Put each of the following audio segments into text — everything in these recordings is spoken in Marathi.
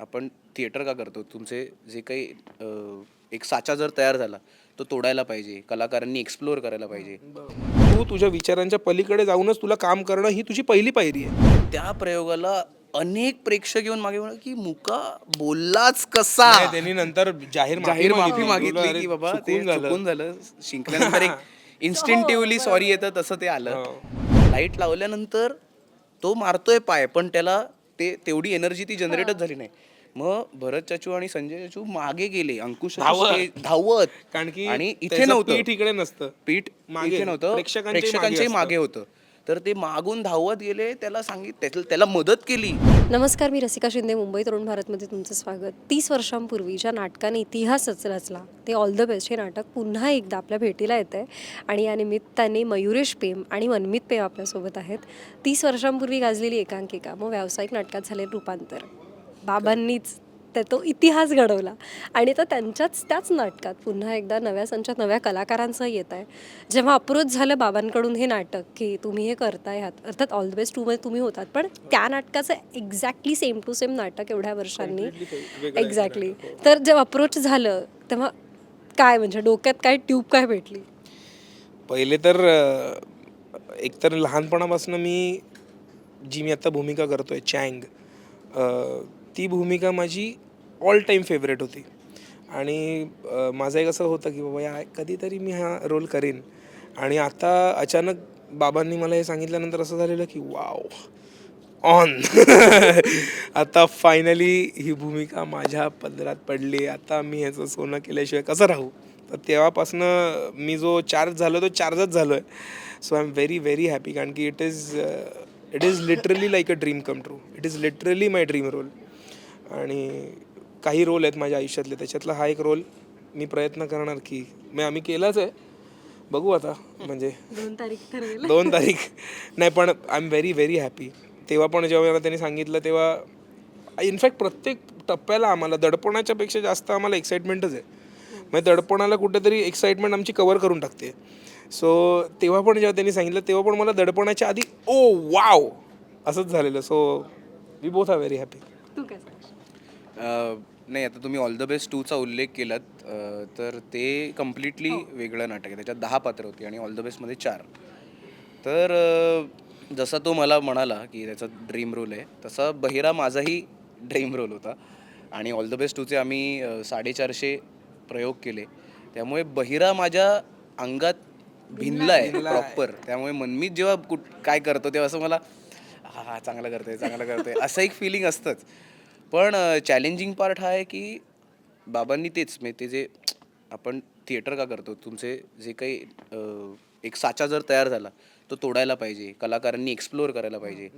आपण थिएटर का करतो? तुमचे जे काही अ, एक साचा जर तयार झाला तो तोडायला पाहिजे. कलाकारांनी एक्सप्लोअर करायला पाहिजे. तू तुझ्या विचारांच्या पलीकडे जाऊनच तुला काम करणं ही तुझी पहिली पायरी आहे. त्या प्रयोगाला अनेक प्रेक्षक येऊन मागे म्हणाले की मुका बोललाच कसा? नाही, त्यांनी नंतर जाहीर जाहीर माफी मागितली. की बाबा ते झालं. चुकून झालं. शिंकल्यानंतर एक इन्स्टिंटिव्हली सॉरी येतं तसं ते आलं. लाइट लावल्यानंतर तो मारतोय पाय पण त्याला ते तेवढी एनर्जी ती जनरेटच झाली नाही. मग भरत चाचू आणि संजय चाचू मागे गेले अंकुश धावत. ते धावत. कारण की आणि इथे त्याचं नव्हतं. पीठ इकडे नसतं. पीठ मागे. इथे नव्हतं. प्रेक्षकांच्याही मागे प्रेक्षकांच्याही असतं. मागे होतं. तर ते मागून धावत गेले त्याला सांगित त्याला- त्याला मदत केली. नमस्कार मी रसिका शिंदे मुंबई तरुण भारतमध्ये तुमचं स्वागत. तीस वर्षांपूर्वी ज्या नाटकाने इतिहासच रचला ते ऑल द बेस्ट हे नाटक पुन्हा एकदा आपल्या भेटीला येतं आहे आणि या निमित्ताने मयुरेश पेम आणि मनमित पेम आपल्यासोबत आहेत. तीस वर्षांपूर्वी गाजलेली एकांकिका मग व्यावसायिक नाटकात झाले रूपांतर. बाबांनीच. त्या तो इतिहास घडवला. आणि तर त्यांच्याच त्याच नाटकात पुन्हा एकदा नव्या संचात नव्या कलाकारांसह येत आहे. जेव्हा अप्रोच झालं बाबांकडून हे नाटक की तुम्ही हे करताय ह्यात अर्थात ऑल द बेस्ट टूमध्ये तुम्ही होतात पण त्या नाटकाचं एक्झॅक्टली सेम टू सेम नाटक एवढ्या वर्षांनी एक्झॅक्टली तर जेव्हा अप्रोच झालं तेव्हा काय म्हणजे डोक्यात काय ट्यूब काय भेटली? पहिले तर एकतर लहानपणापासून मी जी मी आता भूमिका करतोय चँग ती भूमिका माझी ऑल टाईम फेवरेट होती. आणि माझं एक असं होतं की बाबा या कधीतरी मी हा रोल करीन. आणि आता अचानक बाबांनी मला हे सांगितल्यानंतर असं झालेलं की वाव ऑन आता फायनली ही भूमिका माझ्या पदरात पडली. आता मी ह्याचं सोनं केल्याशिवाय कसं राहू? तर तेव्हापासनं मी जो चार्ज झालो तो चार्जच झालो आहे so I am very very happy कारण की it is it is literally like a dream come true it is literally my dream role आणि काही रोल आहेत माझ्या आयुष्यातले. त्याच्यातला हा एक रोल मी प्रयत्न करणार की मी आम्ही केलाच आहे. बघू आता म्हणजे दोन तारीख ठरवेल दोन तारीख. नाही पण I am very very happy तेव्हा पण जेव्हा मला त्यांनी सांगितलं तेव्हा इनफॅक्ट प्रत्येक टप्प्याला आम्हाला दडपणाच्या पेक्षा जास्त आम्हाला एक्साइटमेंटच आहे. म्हणजे दडपणाला कुठेतरी एक्साइटमेंट आमची कवर करून टाकते. सो तेव्हा पण जेव्हा त्यांनी सांगितलं तेव्हा पण मला दडपणाच्या आधी ओ वाव असंच झालेलं. So we both are very happy तू काय? नाही आता तुम्ही ऑल द बेस्ट टूचा उल्लेख केलात अ, तर ते कम्प्लिटली वेगळं नाटक आहे. त्याच्यात दहा पात्र होती आणि ऑल द बेस्टमध्ये चार. तर अ, जसा तो मला म्हणाला की त्याचा ड्रीम रोल आहे तसा बहिरा माझाही ड्रीम रोल होता. आणि ऑल द बेस्ट टूचे आम्ही अ, साडेचारशे प्रयोग केले. त्यामुळे बहिरा माझ्या अंगात भिनला आहे प्रॉपर त्यामुळे मनमीत जेव्हा कुठ काय करतो तेव्हा असं मला हा हा चांगलं करतोय चांगलं करतोय. असं एक फिलिंग असतंच. पण चॅलेंजिंग पार्ट हा आहे की बाबांनी तेच म्हणजे ते जे आपण थिएटर का करतो तुमचे जे काही अ, एक साचा जर तयार झाला तो तोडायला पाहिजे कलाकारांनी एक्सप्लोअर करायला पाहिजे.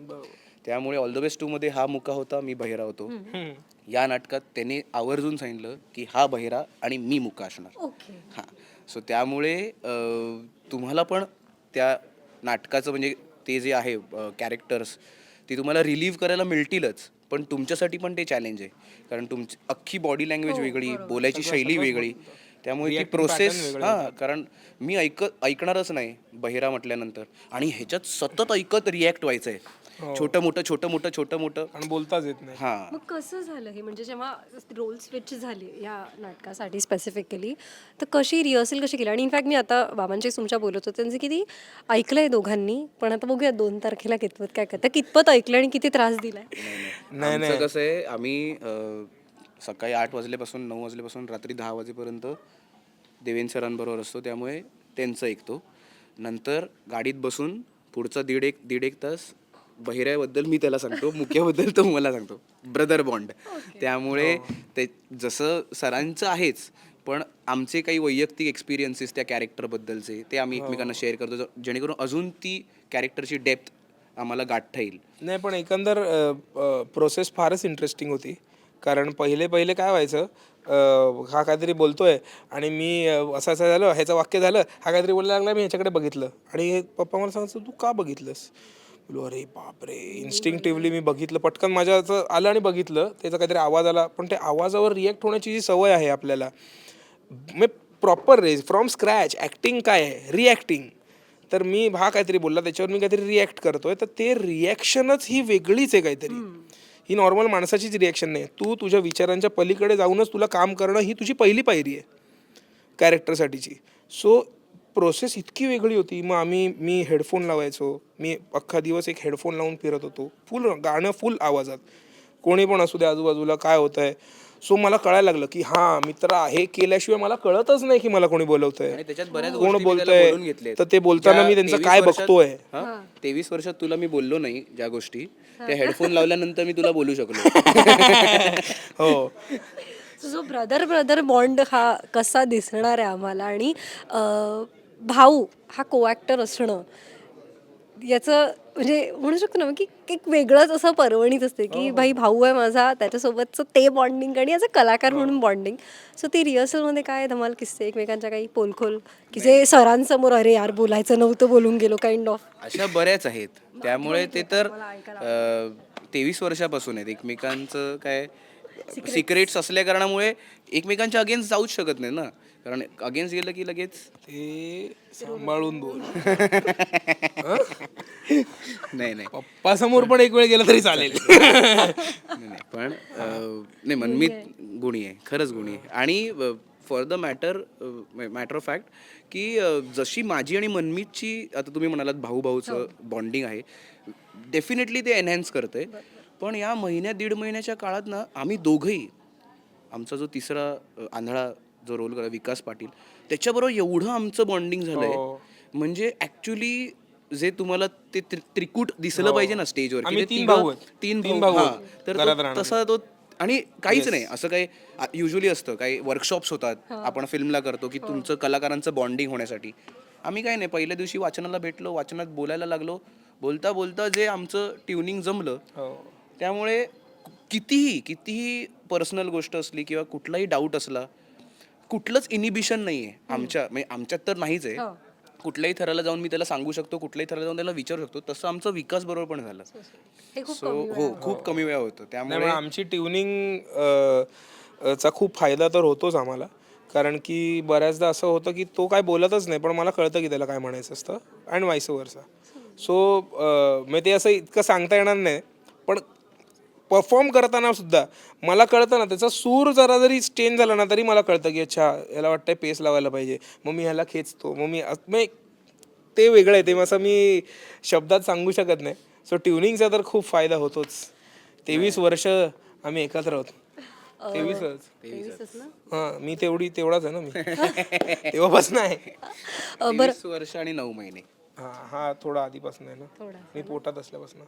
त्यामुळे ऑल द बेस्ट टूमध्ये हा मुका होता मी बहिरा होतो. या नाटकात त्याने आवर्जून सांगितलं की हा बहिरा आणि मी मुका असणार. ओके. हां. सो त्यामुळे अ, तुम्हाला पण त्या नाटकाचं म्हणजे ते जे आहे कॅरेक्टर्स ती तुम्हाला रिलीव्ह करायला मिळतीलच पण तुमच्यासाठी पण ते चॅलेंज आहे. कारण तुमची अख्खी बॉडी लँग्वेज वेगळी बोलायची शैली वेगळी. त्यामुळे ती प्रोसेस हां कारण मी ऐक ऐकणारच नाही बहिरा म्हटल्यानंतर. आणि ह्याच्यात सतत ऐकत रिॲक्ट व्हायचं आहे छोटं मोठं छोटं मोठं छोटं मोठं आणि बोलताच येत नाही. हां. मग कसं झालं हे? म्हणजे जेव्हा रोल स्विच झाली या नाटकासाठी स्पेसिफिकली तर कशी रिहर्सल कशी केली? आणि इनफॅक्ट मी आता बाबांची तुमच्या बोलत होते त्यांचं किती ऐकलंय दोघांनी पण आता बघूया दोन तारखेला कितपत काय करतं कितपत ऐकलं आणि किती त्रास दिलाय? नाही आमचं कसं आहे आम्ही अ, सकाळी आठ वाजल्यापासून नऊ वाजल्यापासून रात्री दहा वाजेपर्यंत देवेन सरांबरोबर असतो. त्यामुळे त्यांचं ऐकतो. नंतर गाडीत बसून पुढचा दीड एक दीड एक तास बहिऱ्याबद्दल मी त्याला सांगतो मुक्याबद्दल तो मला सांगतो. ब्रदर बॉन्ड त्यामुळे ते जसं सरांचं आहेच पण आमचे काही वैयक्तिक एक्सपिरियन्सेस त्या कॅरेक्टरबद्दलचे ते आम्ही एकमेकांना शेअर करतो. ज- जेणेकरून अजून ती कॅरेक्टरची डेप्थ आम्हाला गाठता येईल. नाही पण एकंदर प्रोसेस फारच इंटरेस्टिंग होती. कारण पहिले पहिले काय व्हायचं हा काहीतरी बोलतोय आणि मी असं असं झालं ह्याचं वाक्य झालं हा काहीतरी बोलायला लागला मी ह्याच्याकडे बघितलं. आणि पप्पा मला सांगायचं तू का बघितलंस? बोलो अरे बापरे इन्स्टिंक्टिव्हली मी बघितलं. पटकन माझ्या असं आलं आणि बघितलं. त्याचा काहीतरी आवाज आला. पण त्या आवाजावर रिॲक्ट होण्याची जी सवय आहे आपल्याला मी प्रॉपर रे फ्रॉम स्क्रॅच ॲक्टिंग काय आहे? रिॲक्टिंग तर मी हा काहीतरी बोलला त्याच्यावर मी काहीतरी रिॲक्ट करतोय. तर ते रिॲक्शनच ही वेगळीच आहे काहीतरी. ही नॉर्मल माणसाचीच रिॲक्शन नाही. तू तुझ्या विचारांच्या पलीकडे जाऊनच तुला काम करणं ही तुझी पहिली पायरी आहे कॅरेक्टरसाठीची सो प्रोसेस इतकी वेगळी होती. मग आम्ही मी हेडफोन लावायचो. मी अख्खा दिवस एक हेडफोन लावून फिरत होतो. फुल गाणं फुल आवाजात. कोणी पण असू दे आजूबाजूला काय होत आहे सो मला कळायला लागलं की हां मित्र हे केल्याशिवाय मला कळतच नाही की मला कोणी बोलवतंय. आणि त्याच्यात बऱ्याच कोण गोष्टी मी त्याला बोलतंय? बोलून घेतलेत. तर ते बोलताना ज्या मी त्यांचं 23 काय वर्षात- बघतोय? हा? तेवीस वर्षात तुला मी बोललो नाही ज्या गोष्टी. त्या हेडफोन लावल्यानंतर मी तुला बोलू शकलो. हो. जो ब्रदर ब्रदर बॉन्ड हा कसा दिसणार आहे आम्हाला? आणि अं, भाऊ हा को ॲक्टर असणं याचं म्हणजे म्हणू शकतो ना की एक वेगळंच असं पर्वणीच असते की भाई भाऊ आहे माझा त्याच्यासोबतचं ते बॉन्डिंग आणि याचं कलाकार म्हणून बॉन्डिंग सो ती रिहर्सलमध्ये काय धमाल किस्से एकमेकांच्या काही पोलखोल की जे सरांसमोर अरे यार बोलायचं नव्हतं बोलून गेलो काइंड ऑफ अशा बऱ्याच आहेत. त्यामुळे ते तर तेवीस वर्षापासून आहेत. एकमेकांचं काय सिक्रेट्स असल्या कारणामुळे एकमेकांच्या अगेन्स्ट जाऊच शकत नाही ना. कारण अगेन्स्ट गेलं की लगेच? ते सांभाळून बोल. नाही नाही. पप्पा समोर पण एक वेळ गेलं तरी चालेल. नाही, नाही. पण अं, नाही मनमीत गुणी आहे. खरंच गुणी आहे. आणि for the matter matter of fact की अं, जशी माझी आणि मनमीतची आता तुम्ही म्हणालात भाऊ भाऊचं बॉन्डिंग आहे डेफिनेटली ते एनहॅन्स करते पण या महिन्या दीड महिन्याच्या काळात ना आम्ही दोघंही आमचा जो तिसरा अं, आंधळा जो रोल करा विकास पाटील त्याच्याबरोबर एवढं आमचं बॉन्डिंग झालंय. म्हणजे ऍक्च्युली जे तुम्हाला ते त्रि- त्रिकूट दिसलं पाहिजे ना स्टेजवर आम्ही तीन भाऊ आहेत. तीन तीन भाऊ. भाऊ हा. आहेत. तर घरात तो राहणारे. तसा तो आणि काहीच नाही. असं काही युजली असतं. काही वर्कशॉप्स होतात. आपण फिल्मला करतो की तुमचं कलाकारांचं बॉन्डिंग होण्यासाठी. आम्ही काय नाही. पहिल्या दिवशी वाचनाला भेटलो. वाचनात बोलायला लागलो. बोलता बोलता जे आमचं ट्युनिंग जमलं हो. त्यामुळे कितीही कितीही पर्सनल गोष्ट असली किंवा कुठलाही डाऊट असला कुठलंच इनिबिशन नाही आहे आमच्या म्हणजे आमच्यात तर नाहीच आहे. कुठल्याही थराला जाऊन मी त्याला सांगू शकतो कुठल्याही थराला जाऊन त्याला विचारू शकतो. तसं आमचं विकास बरोबर पण झालं. हे खूप सो हो खूप कमी वेळा होतं. नाही त्यामुळे मग आमची ट्युनिंग चा खूप फायदा तर होतोच आम्हाला. कारण की बऱ्याचदा असं होतं की तो काय बोलतच नाही पण मला कळतं की त्याला काय म्हणायचं असतं. आणि वाईस वर्सा सो मग ते असं इतकं सांगता येणार नाही. पण परफॉर्म करताना सुद्धा मला कळतं ना त्याचा सूर जरा जरी चेंज झाला ना तरी मला कळतं की अच्छा याला वाटतंय पेस लावायला पाहिजे. मग मी ह्याला खेचतो. मग मी ते वेगळं आहे. ते असं मी शब्दात सांगू शकत नाही. सो ट्युनिंगचा तर खूप फायदा होतोच. तेवीस वर्ष आम्ही एकत्र आहोत. तेवीसच. हां मी तेवढी तेवढाच आहे ना मी. तेव्हापासून आहे. वर्ष आणि नऊ महिने. हा हा थोडा आधीपासून आहे ना. मी पोटात असल्यापासून.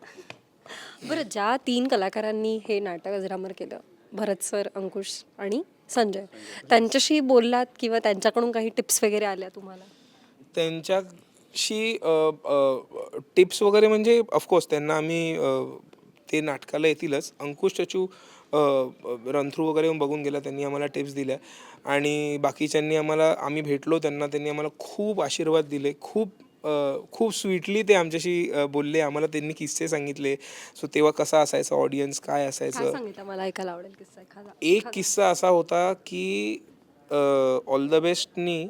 बरं ज्या तीन कलाकारांनी हे नाटक अजरामर केलं भरत सर अंकुश आणि संजय त्यांच्याशी बोललात किंवा त्यांच्याकडून काही टिप्स वगैरे आल्या तुम्हाला? त्यांच्याशी टिप्स वगैरे म्हणजे ऑफकोर्स त्यांना आम्ही ते नाटकाला येतीलच. अंकुश चचू रनथ्रू वगैरे बघून गेला त्यांनी आम्हाला टिप्स दिल्या. आणि बाकीच्यांनी आम्हाला आम्ही भेटलो त्यांना त्यांनी आम्हाला खूप आशीर्वाद दिले खूप खूप स्वीटली ते आमच्याशी बोलले. आम्हाला त्यांनी किस्से सांगितले. सो तेव्हा कसा असायचा ऑडियन्स काय असायचं? सांगितलं? मला ऐकायला आवडेल किस्सा एखादा. एक किस्सा असा होता की ऑल द बेस्टनी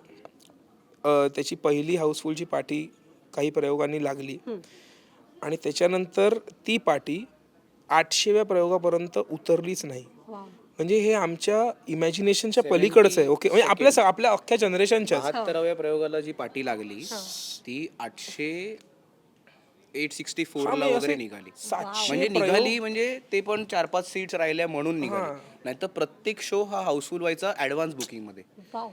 त्याची पहिली हाऊसफुलची पाठी काही प्रयोगांनी लागली. आणि त्याच्यानंतर ती पाठी आठशेव्या प्रयोगापर्यंत उतरलीच नाही. वाव. म्हणजे हे आमच्या इमॅजिनेशनच्या पलीकडचं आहे. ओके म्हणजे आपल्या स- आपल्या अख्ख्या जनरेशनच्या बहात्तराव्या प्रयोगाला जी पाठी लागली ती आठशे एट सिक्स्टी फोर ला वगैरे निघाली. म्हणजे निघाली म्हणजे ते पण चार पाच सीट्स राहिल्या म्हणून निघाली. नाही तर प्रत्येक शो हा हाऊसफुल व्हायचा ऍडव्हान्स बुकिंगमध्ये वाव.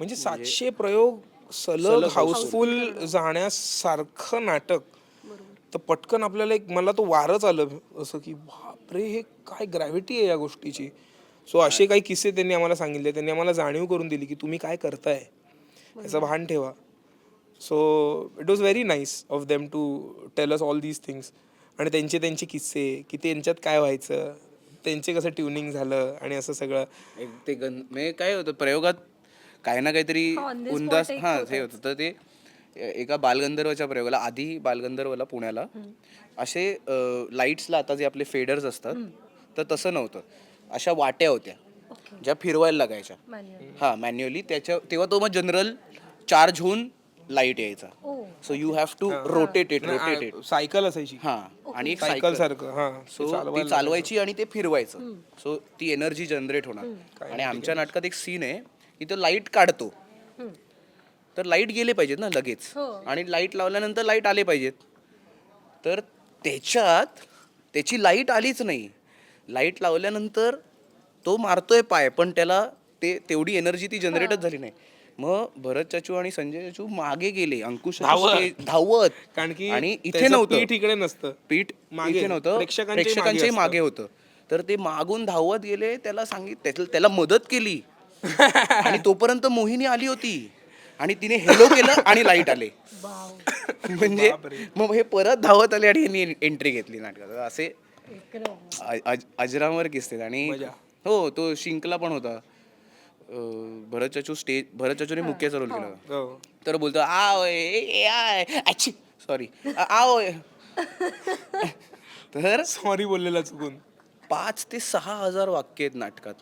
म्हणजे सातशे प्रयोग सलग हाऊसफुल. जाण्यासारखं नाटक. तर पटकन आपल्याला एक मला तो वारच आलं असं की बापरे हे काय ग्रॅव्हिटी आहे या गोष्टीची? सो असे काही किस्से त्यांनी आम्हाला सांगितले. त्यांनी आम्हाला जाणीव करून दिली की तुम्ही काय करताय? याचं भान ठेवा. So it was very nice of them to tell us all these things आणि त्यांचे त्यांचे किस्से की त्यांच्यात काय व्हायचं? त्यांचे कसं ट्युनिंग झालं? आणि असं सगळं. एक ते गण म्हणजे काय होतं प्रयोगात काही ना काहीतरी उंदास हा हे होतं. तर ते एका बालगंधर्वच्या प्रयोगाला आधी बालगंधर्वला पुण्याला असे लाईट्सला आता जे आपले फेडर्स असतात तर तसं नव्हतं. अशा वाट्या होत्या ज्या फिरवायला लागायच्या. हा मॅन्युअली त्याच्या तेव्हा तो मग जनरल चार्ज होऊन लाइट यायचा. So you have to rotate it rotate it cycle असायची. हा. आणि एक सायकल सारखं हा. सो ती चालवायची आणि ते फिरवायचं. सो ती एनर्जी जनरेट होणार. आणि आमच्या नाटकात एक सीन आहे की तो लाइट काढतो. तर लाइट गेले पाहिजेत ना लगेच. आणि लाइट लावल्यानंतर लाइट आले पाहिजेत. तर त्याच्यात त्याची लाइट आलीच नाही. लाइट लावल्यानंतर तो मारतोय पाय पण त्याला ते तेवढी एनर्जी ती जनरेटच झाली नाही. मग भरत चाचू आणि संजय चाचू मागे गेले. अंकुश धावत. कारण की आणि इथे त्याचं नव्हतं. पीठ इकडे नसतं. पीठ मागे. इथे नव्हतं. प्रेक्षकांच्याही मागे प्रेक्षकांच्याही असतं. मागे होतं. तर ते मागून धावत गेले त्याला सांगित त्याला- त्याला मदत केली. आणि तोपर्यंत मोहिनी आली होती. आणि तिने हेलो केलं आणि लाइट आले. म्हणजे मग हे परत धावत आले आणि यांनी एंट्री घेतली नाटकात. असे अ- अज- अजरामर किस्से आहेत. आणि. हो तो शिंकला पण होता. अं, भरत चाचू स्टेज भरत चाचूने मुख्याचा रोल केला. होता. हो. तर बोलतो आ अच्छी सॉरी आओ तर सॉरी बोललेला चुकून. पाच ते सहा हजार वाक्य आहेत नाटकात.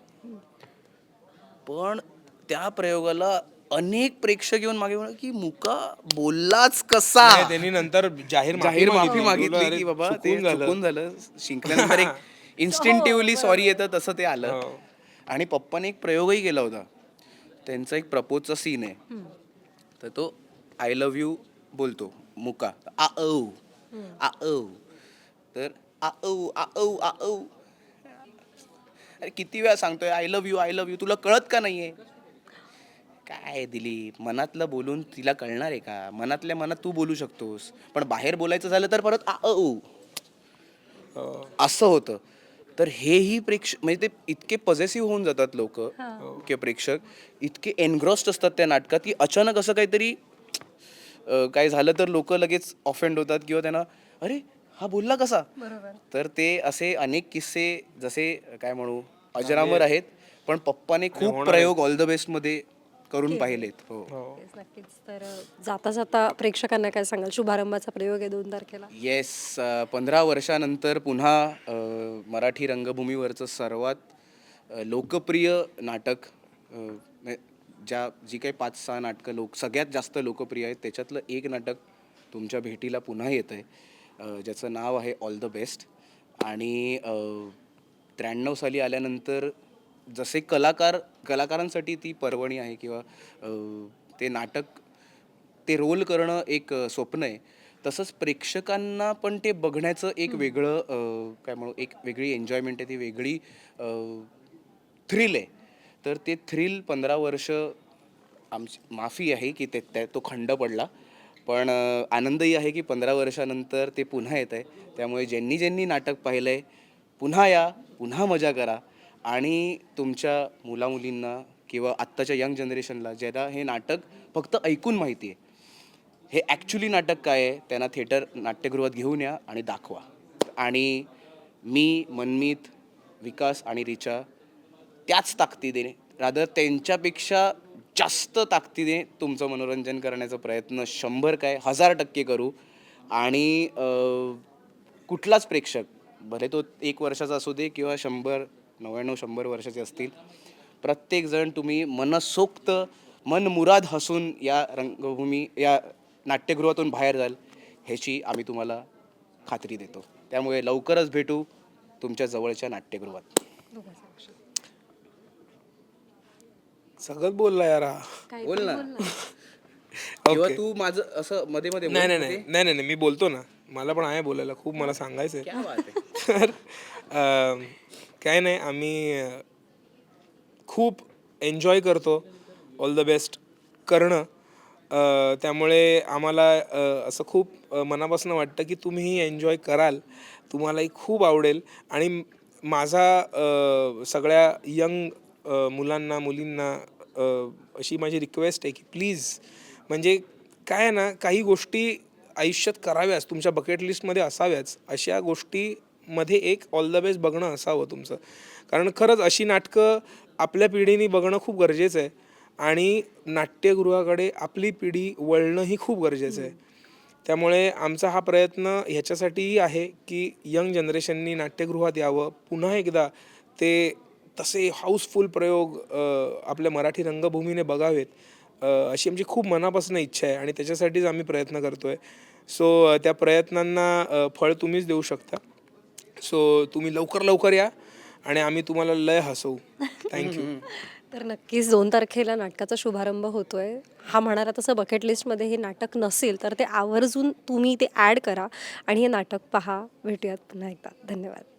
पण त्या प्रयोगाला अनेक प्रेक्षक येऊन मागे म्हणाले की मुका बोललाच कसा? नाही, त्यांनी नंतर जाहीर जाहीर माफी मागितली. की बाबा ते चुकून झालं. चुकून झालं. शिंकल्यानंतर एक इन्स्टिंटिव्हली सॉरी येतं तसं ते आलं. हो. आणि पप्पाने एक प्रयोगही केला होता. त्यांचा एक प्रपोजचा सीन आहे. तर तो आय लव्ह यू बोलतो मुका. आ औ. आ औ. तर आ औ आ औ आ औ. अरे किती वेळा सांगतोय I love you I love you तुला कळत का नाहीये? काय दिलीप? मनातलं बोलून तिला कळणार आहे का? मनातल्या मनात तू बोलू शकतोस. पण बाहेर बोलायचं झालं तर परत आ औ हो. असं होतं. तर हेही प्रेक्षक म्हणजे ते इतके पॉझिटिव्ह होऊन जातात लोक के प्रेक्षक. इतके एनग्रॉस्ड असतात त्या नाटकात की अचानक असं काहीतरी अं, काय झालं तर लोक लगेच ऑफेंड होतात किंवा त्यांना अरे हा बोलला कसा? तर ते असे अनेक किस्से जसे काय म्हणू अजरामर आहेत. पण पप्पाने खूप प्रयोग ऑल द बेस्टमध्ये करून पाहिलेत हो. हो. तेच नक्कीच. तर जाता जाता प्रेक्षकांना काय सांगाल? शुभारंभाचा प्रयोग आहे दोन तारखेला. येस पंधरा वर्षानंतर पुन्हा अ, मराठी रंगभूमीवरचं सर्वात अ, लोकप्रिय नाटक अ, म्हणजे ज्या जी काही पाच सहा नाटकं लोक सगळ्यात जास्त लोकप्रिय आहेत त्याच्यातलं एक नाटक तुमच्या भेटीला पुन्हा येतं आहे ज्याचं नाव आहे ऑल द बेस्ट आणि त्र्याण्णव साली आल्यानंतर जसे कलाकार कलाकारांसाठी ती पर्वणी आहे किंवा ते नाटक ते रोल करणं एक स्वप्न आहे. तसंच प्रेक्षकांना पण ते बघण्याचं एक वेगळं काय म्हणू एक वेगळी एन्जॉयमेंट आहे ती वेगळी थ्रिल आहे. तर ते थ्रिल पंधरा वर्ष आमची माफी आहे की ते त्या तो खंड पडला. पण आनंदही आहे की पंधरा वर्षानंतर ते पुन्हा येत आहे त्यामुळे ज्यांनी ज्यांनी नाटक पाहिलं आहे पुन्हा या पुन्हा मजा करा. आणि तुमच्या मुलामुलींना किंवा आत्ताच्या यंग जनरेशनला ज्याला हे नाटक फक्त ऐकून माहिती आहे हे ॲक्च्युली नाटक काय आहे त्यांना थिएटर नाट्यगृहात घेऊन या आणि दाखवा. आणि मी मनमीत विकास आणि रिचा त्याच ताकदीने रादर त्यांच्यापेक्षा जास्त ताकदीने तुमचं मनोरंजन करण्याचा प्रयत्न शंभर काय हजार टक्के करू. आणि कुठलाच प्रेक्षक भले तो एक वर्षाचा असू दे किंवा शंभर नव्याण्णव शंभर वर्षाचे असतील. प्रत्येकजण तुम्ही मनसोक्त मनमुराद हसून या रंगभूमी या नाट्यगृहातून बाहेर जाल ह्याची आम्ही तुम्हाला खात्री देतो. त्यामुळे लवकरच भेटू तुमच्या जवळच्या नाट्यगृहात. सगळं बोलला यार हा. बोल ना. किंवा तू माझं असं मध्ये मध्ये नाही नाही नाही. नाही नाही नाही, मी बोलतो ना. मला पण आहे बोलायला खूप मला बात आहे. तर अं, काय नाही आम्ही अं, खूप एन्जॉय करतो ऑल द बेस्ट करणं. अं, त्यामुळे आम्हाला अं, असं खूप अं, मनापासून वाटतं की तुम्हीही एन्जॉय कराल. तुम्हालाही खूप आवडेल. आणि म- माझा अं, सगळ्या यंग मुलांना मुलींना अं, अशी माझी रिक्वेस्ट आहे की प्लीज म्हणजे काय आहे ना काही गोष्टी आयुष्यात कराव्याच तुमच्या बकेट लिस्टमध्ये असाव्याच अशा गोष्टीमध्ये एक ऑल द बेस्ट बघणं असावं तुमचं. कारण खरंच अशी नाटकं आपल्या पिढीने बघणं खूप गरजेचं आहे. आणि नाट्यगृहाकडे आपली पिढी वळणंही खूप गरजेचं आहे. त्यामुळे आमचा हा प्रयत्न ह्याच्यासाठीही आहे की यंग जनरेशननी नाट्यगृहात यावं. पुन्हा एकदा ते तसे हाऊसफुल प्रयोग आपल्या मराठी रंगभूमीने बघावेत. अशी आमची खूप मनापासून इच्छा आहे आणि त्याच्यासाठीच आम्ही प्रयत्न करतो आहे सो त्या प्रयत्नांना फळ तुम्हीच देऊ शकता. सो तुम्ही लवकर लवकर या आणि आम्ही तुम्हाला लय हसवू. थँक्यू तर नक्कीच दोन तारखेला नाटकाचा शुभारंभ होतोय. हा म्हणाला तसं बकेट लिस्टमध्ये हे नाटक नसेल तर ते आवर्जून तुम्ही ते ॲड करा आणि हे नाटक पहा. भेटूयात पुन्हा एकदा. धन्यवाद.